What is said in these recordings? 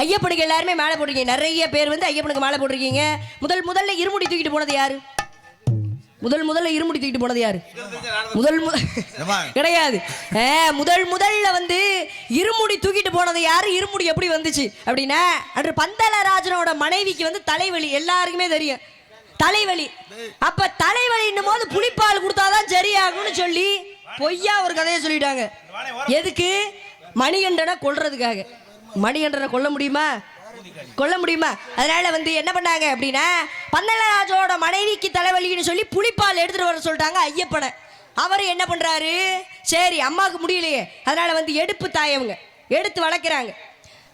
ஐயப்பனுக்கு எல்லாருமே மாலை போட்டிருக்கீங்க. நிறைய பேர் வந்து ஐயப்பனுக்கு மாலை போட்டிருக்கீங்க. முதல் முதல்ல இருமுடி தூக்கிட்டு போனது யாரு? முதல் முதல்ல இருமுடி தூக்கிட்டு போனது யாரு? முதல் முதல்? கிடையாது. முதல் முதல்ல வந்து இருமுடி தூக்கிட்டு போனது யாரு? இருமுடி எப்படி வந்துச்சு? அப்படின்னா அன்று பந்தலராஜனோட மனைவிக்கு வந்து தலைவலி. எல்லாருக்குமே தெரியும். தலைவலி. அப்ப தலைவலின்னும் போது புளிப்பால் கொடுத்தாதான் சரியாகும்னு சொல்லி பொய்யா ஒரு கதையை சொல்லிட்டாங்க. எதுக்கு? மணிகண்டனை கொல்றதுக்காக. மணிகண்டனை கொல்ல முடியுமா? கொல்ல முடியுமா? அதனால வந்து என்ன பண்ணாங்க அப்படின்னா பந்தலராஜோட மனைவிக்கு தலைவலின்னு சொல்லி புளிப்பால் எடுத்துட்டு வர சொல்லிட்டாங்க ஐயப்பனை. அவர் என்ன பண்றாரு? சரி அம்மாவுக்கு முடியலையே. அதனால வந்து எடுப்பு தாயவங்க எடுத்து வளர்க்குறாங்க.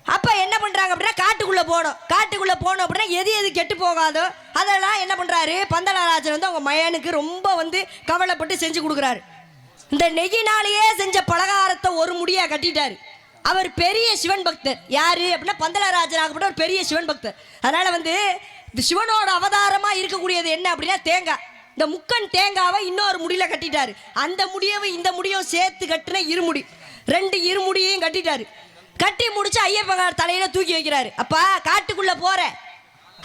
அப்ப என்ன பண்றாங்க அப்படின்னா காட்டுக்குள்ள போனோம். காட்டுக்குள்ள போனோம் அப்படின்னா எது எது கெட்டு போகாதோ அதெல்லாம் என்ன பண்றாரு? பந்தலராஜன் வந்து அவங்க மயனுக்கு ரொம்ப வந்து கவலைப்பட்டு செஞ்சு கொடுக்குறாரு. இந்த நெய்யினாலேயே செஞ்ச பலகாரத்தை ஒரு முடியா கட்டிட்டாரு. அவர் பெரிய சிவன் பக்தர். யாரு அப்படின்னா பந்தலராஜன் ஆகப்பட்ட ஒரு பெரிய சிவன் பக்தர். அதனால வந்து சிவனோட அவதாரமா இருக்கக்கூடியது என்ன அப்படின்னா தேங்காய். இந்த முக்கன் தேங்காவை இன்னொரு முடியில கட்டிட்டாரு. அந்த முடியவும் இந்த முடியும் சேர்த்து கட்டின இருமுடி. ரெண்டு இருமுடியையும் கட்டிட்டாரு. கட்டி முடிச்சு ஐயப்பங்கார் தலையில தூக்கி வைக்கிறாரு. அப்பா காட்டுக்குள்ள போற.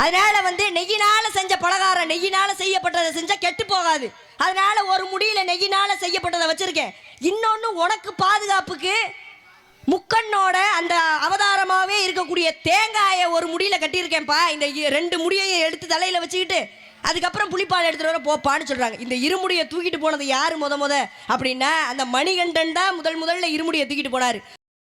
அதனால வந்து நெய்யினால செஞ்ச பலகாரம் நெய்யினால செய்யப்பட்டதை செஞ்சா கெட்டு போகாது. அதனால ஒரு முடியில நெய்யினால செய்யப்பட்டதை வச்சிருக்கேன். இன்னொன்னு உனக்கு பாதுகாப்புக்கு இருக்கக்கூடிய தேங்காயை ஒரு முடியில கட்டியிருக்கேன்ப்பா. இந்த ரெண்டு முடியையும் எடுத்து தலையில வச்சுக்கிட்டு அதுக்கப்புறம் புளிப்பால் எடுத்துட்டு வர போப்பான்னு சொல்றாங்க. இந்த இருமுடியை தூக்கிட்டு போனது யாரு முத முத? அப்படின்னா அந்த மணிகண்டன் தான் முதல் முதல்ல இருமுடியை தூக்கிட்டு போனாரு.